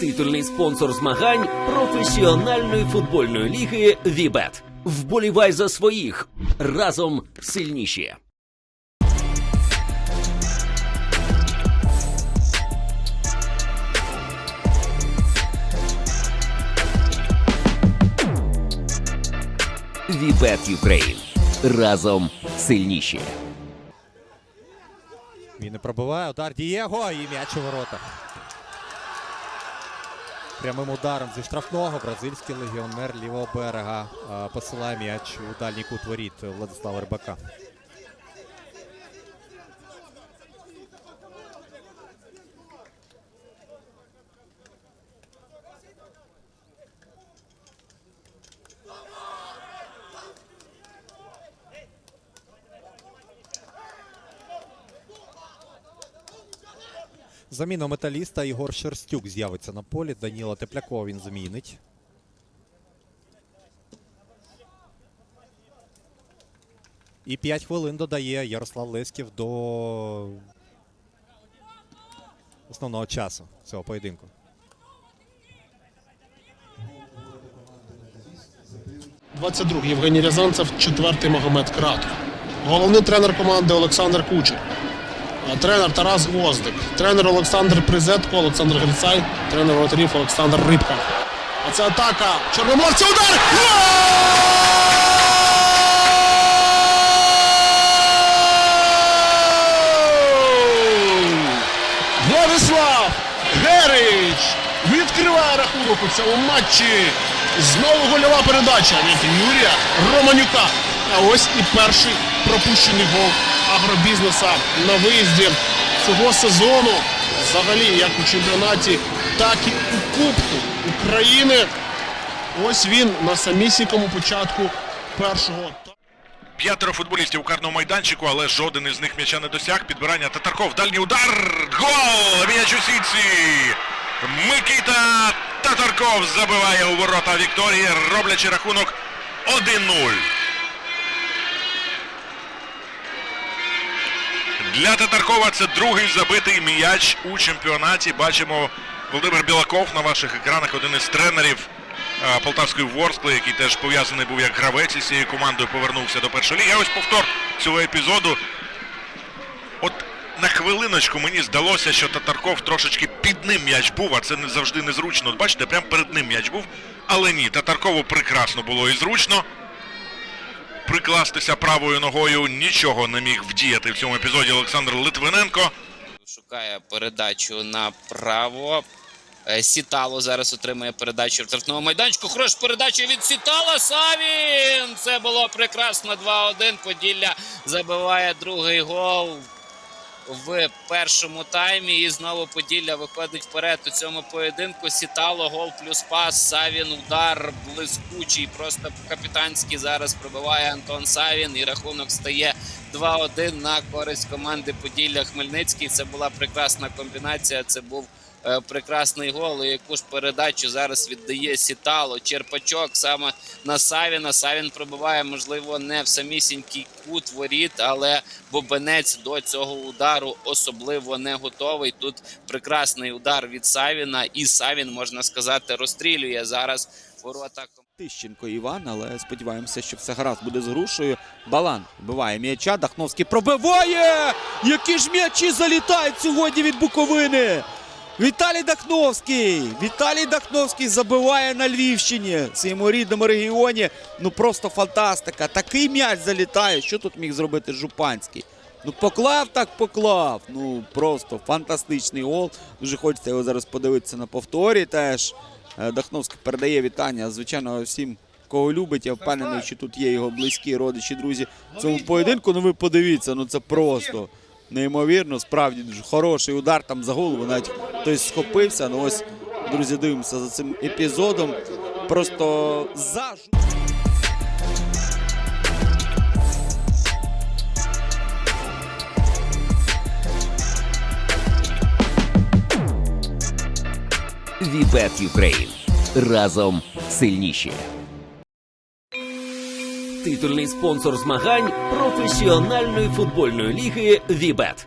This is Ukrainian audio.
Титульний спонсор змагань професіональної футбольної ліги Вібет. Вболівай за своїх разом сильніші. Вібет Юкрейн. Разом сильніші. Він не пробиває. Удар Дієго і м'яч у воротах. Прямим ударом зі штрафного бразильський легіонер лівого берега посилає м'яч у дальній кут воріт Владислава Рибака. Заміна металіста Ігор Шерстюк з'явиться на полі. Даніла Теплякова він замінить. І 5 хвилин додає Ярослав Леськів до основного часу цього поєдинку. – 22 Євгеній Рязанцев, четвертий Магомед Кратов. Головний тренер команди Олександр Кучер. А Тренер Тарас Гвоздик. Тренер Олександр Призетко, Олександр Грицай, тренер воротарів Олександр Рибка. А це атака Чорноморця. Удар! Владислав Герич відкриває рахунок у цьому матчі. Знову гольова передача від Юрія Романюка. А ось і перший пропущений гол агробізнеса на виїзді цього сезону. Взагалі, як у чемпіонаті, так і у Кубку України. Ось він на самісінькому початку першого. П'ятеро футболістів у карному майданчику, але жоден із них м'яча не досяг. Підбирання Татарков. Дальній удар. Гол! М'яч у сітці. Микита Татарков забиває у ворота Вікторії, роблячи рахунок 1-0. Для Татаркова це другий забитий м'яч у чемпіонаті. Бачимо Володимир Білаков на ваших екранах, один із тренерів е, Полтавської Ворскли, який теж пов'язаний був як гравець із цією командою, повернувся до першої ліги. Ось повтор цього епізоду. От на хвилиночку мені здалося, що Татарков трошечки під ним м'яч був, а це не завжди незручно. От бачите, прямо перед ним м'яч був. Але ні, Татаркову прекрасно було і зручно. Прикластися правою ногою нічого не міг вдіяти в цьому епізоді Олександр Литвиненко. Шукає передачу направо. Е, Сітало зараз отримує передачу в штрафному майданчику. Хорош передача від Сітала. Савін! Це було прекрасно. 2-1. Поділля забиває другий гол в першому таймі. І знову Поділля виходить вперед у цьому поєдинку. Сітало, гол плюс пас. Савін, удар блискучий. Просто капітанський зараз пробиває Антон Савін. І рахунок стає 2-1 на користь команди Поділля Хмельницький. Це була прекрасна комбінація. Це був прекрасний гол. І яку ж передачу зараз віддає Сітало. Черпачок саме на Савіна. Савін пробиває, можливо, не в самісінький кут воріт, але Бобенець до цього удару особливо не готовий. Тут прекрасний удар від Савіна, і Савін, можна сказати, розстрілює зараз ворота. Тищенко Іван, але сподіваємося, що все гаразд буде з грушею. Балан вбиває м'яча, Дахновський пробиває! Які ж м'ячі залітають сьогодні від Буковини! Віталій Дахновський! Віталій Дахновський забиває на Львівщині в своєму рідному регіоні. Ну просто фантастика. Такий м'яч залітає. Що тут міг зробити Жупанський? Ну поклав так поклав. Ну просто фантастичний гол. Дуже хочеться його зараз подивитися на повторі теж. Е, Дахновський передає вітання, звичайно, всім, кого любить. Я впевнений, що тут є його близькі родичі, друзі. В цьому поєдинку, ну ви подивіться, ну це просто неймовірно. Справді дуже хороший удар там за голову. Навіть хтось схопився. Ну ось, друзі, дивимося за цим епізодом. Просто за Вібет Юкрейн. Разом сильніші. Титульний спонсор змагань професіональної футбольної ліги Вібет.